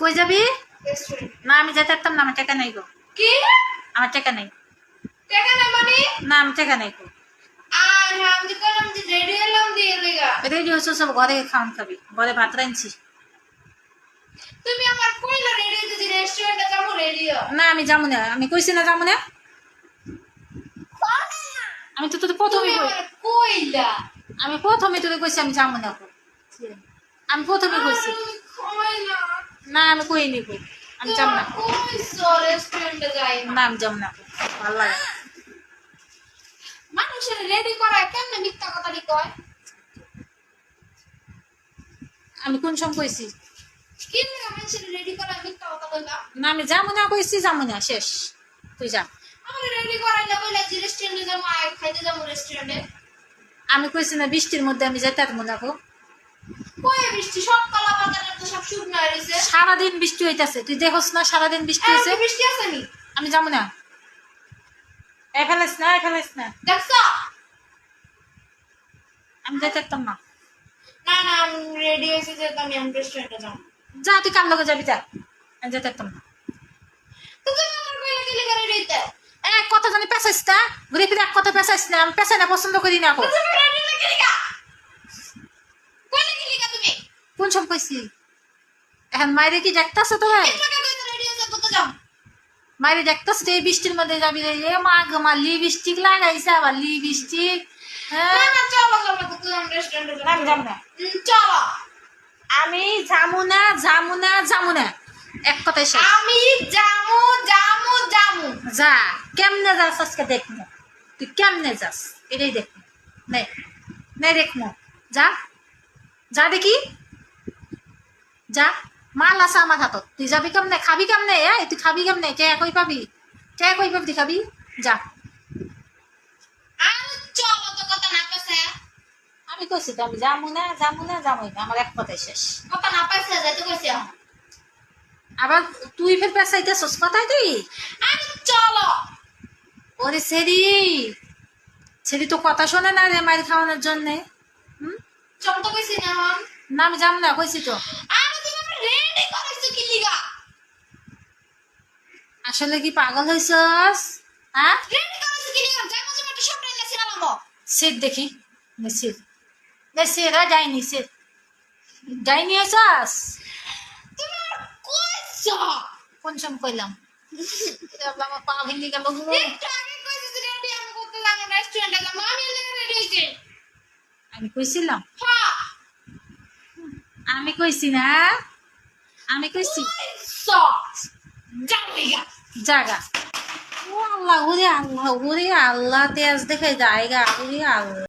কই যাবি? না আমি যেতে পারতাম না আমার টাকা নেই গো। কি? আমার টাকা নেই। টাকা না মানে? না আমি টাকা নেই গো। আর আমি কইলাম যে রেডি দিয়ে লেগা রেডি হচ্ছে সব ঘরে খাবি ঘরে ভাত রাঁধছি। তুমি আমার কইলা রেডি যদি রেস্টুরেন্টে যাব রেডি না আমি যাব না। আমি কইছি না যাব না? আমি তো তোর প্রথমে কইলা। আমি প্রথমে তোর কইছি আমি যাব না আমি প্রথমে কইছি। না আমি কই নি কই। আমি যাব না। না আমি যাব না। ভালো লাগে। মানুষের রেডি করায় কেমনে মিথ্যা কথাটি কয়? আমি কোন সময় কইছি? না আমি যাব না কইছি যাব না শেষ। তুই যা। আমি কইছি না বৃষ্টির মধ্যে আমি যেতে পারব না গো। বৃষ্টি? সব কলা বাজারে তো সব শুকনো হয়ে রয়েছে সারাদিন বৃষ্টি হইতাছে। তুই দেখোস না সারাদিন বৃষ্টি হয়েছে কি বৃষ্টি আসেনি আমি যাব না। এ ফেলাইস না এ ফেলাইস না। দেখছ? আমি যেতে পারতাম না। না না আমি রেডি হয়েছি যে আমি আমি রেস্টুরেন্টে যাব। যা তুই কার লগে যাবি যা। আমি যেতে পারতাম না। তুমি আমার কইলা কি লেগে রেডি হইতে এক কথা জানি পেঁচাইস না? ঘুরে ফিরে এক কথা পেঁচাইস না? আমি পেঁচাই না পছন্দ করি না এখন। কোন সময় কইছি? এখন মায়েরে কি দেখতাছে তো ভাই যাও মায়েরে দেখতাছে এই বৃষ্টির মধ্যে যাবি রে? এ মা গো মা লিপস্টিক লাগাইছে আবার লিপস্টিক হ্যাঁ? আমি যাব না। চলো। যামু না যামু না যামু না। এক কথাই শেষ। আমি জামু জামু জামু যা কেমনে যাস আজকে দেখব তুই কেমনে যাস? এটাই দেখব নে। নে দেখব যা যা দেখি। যা। মাল আছে আমার হাতত। তুই যাবি কেমনে? খাবি কেমনে? এ তুই খাবি কেমনে? কে কই পাবি? কে কই পাবি? তুই খাবি? যা। আমি কইছি তো আমি যামু না যামু না না। আমার এক কথাই শেষ। কথা না পাইছে যাইতে কইছি আবার তুই ফের কথাই তুই আর চলো। ওরে সেরি সেরি তো কথা শোনে না রে মায়ের খাওয়ানোর জন্যে। হুম? চলো তো কইছি না না আমি যাম না কইছি তো আর তুমি আমার রেডি করাইছো কি লিগা আসলে কি পাগল হইছস? হ্যাঁ? সিট দেখি নে সিট নে সিট হ্যাঁ যাইনি সিট যাইনি হইছস? কোন সম কইলাম? আমার পা ভেঙে গেল আমি কইছিলাম? হ্যাঁ। আমি কইছি না? আমি কইছি। লিগা জাগা। ও আল্লাহ ওরে আল্লাহ ওরে আল্লাহ তেজ দেখে জায়গা ওরে আল্লাহ।